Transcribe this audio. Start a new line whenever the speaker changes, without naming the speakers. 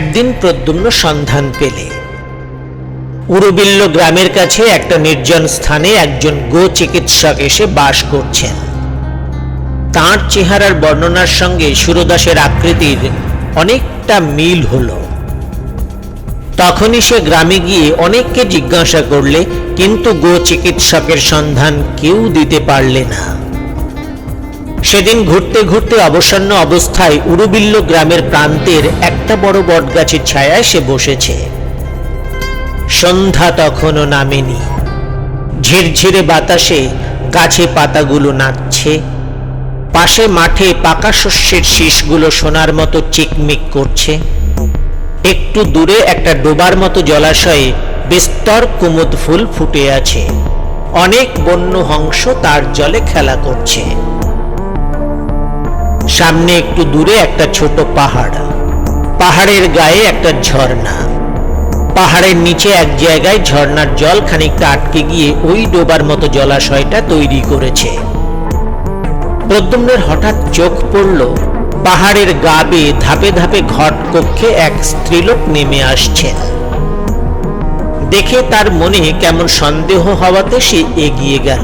একদিন প্রদ্যুম্ন সন্ধান পেলে। উরুবিল্ল গ্রামের কাছে একটা নির্জন স্থানে একজন গো চিকিৎসক এসে বাস করছেন। তাঁর চেহারার বর্ণনার সঙ্গে সুরদাসের আকৃতির অনেকটা মিল হলো। তখনই সে গ্রামে গিয়ে অনেককে জিজ্ঞাসা করলে, কিন্তু গো চিকিৎসকের সন্ধান কেউ দিতে পারলে না। সেদিন ঘুরতে ঘুরতে অবসন্ন অবস্থায় উরুবিল্ল গ্রামের প্রান্তের একটা বড় বটগাছের ছায়ায় সে বসেছে। সন্ধ্যা তখনও নামেনি। ঝিরঝিরে বাতাসে গাছে পাতাগুলো নাচছে। পাশে মাঠে পাকা শস্যের শীষগুলো সোনার মতো চিকমিক করছে। একটু দূরে একটা ডোবার মতো জলাশয়ে বিস্তর কুমুদ ফুল ফুটে আছে। অনেক বন্য হংস তার জলে খেলা করছে। সামনে একটু দূরে একটা ছোট পাহাড়। পাহাড়ের গায়ে একটা ঝর্ণা। পাহাড়ের নিচে এক জায়গায় ঝর্ণার জল খানিকটা আটকে গিয়ে ওই ডোবার মতো জলাশয়টা তৈরি করেছে। প্রদ্যুম্নের হঠাৎ চোখ পড়ল, পাহাড়ের গা বেয়ে ধাপে ধাপে ঘট কক্ষে এক স্ত্রীলোক নেমে আসছেন দেখে তার মনে কেমন সন্দেহ হওয়াতে সে এগিয়ে গেল।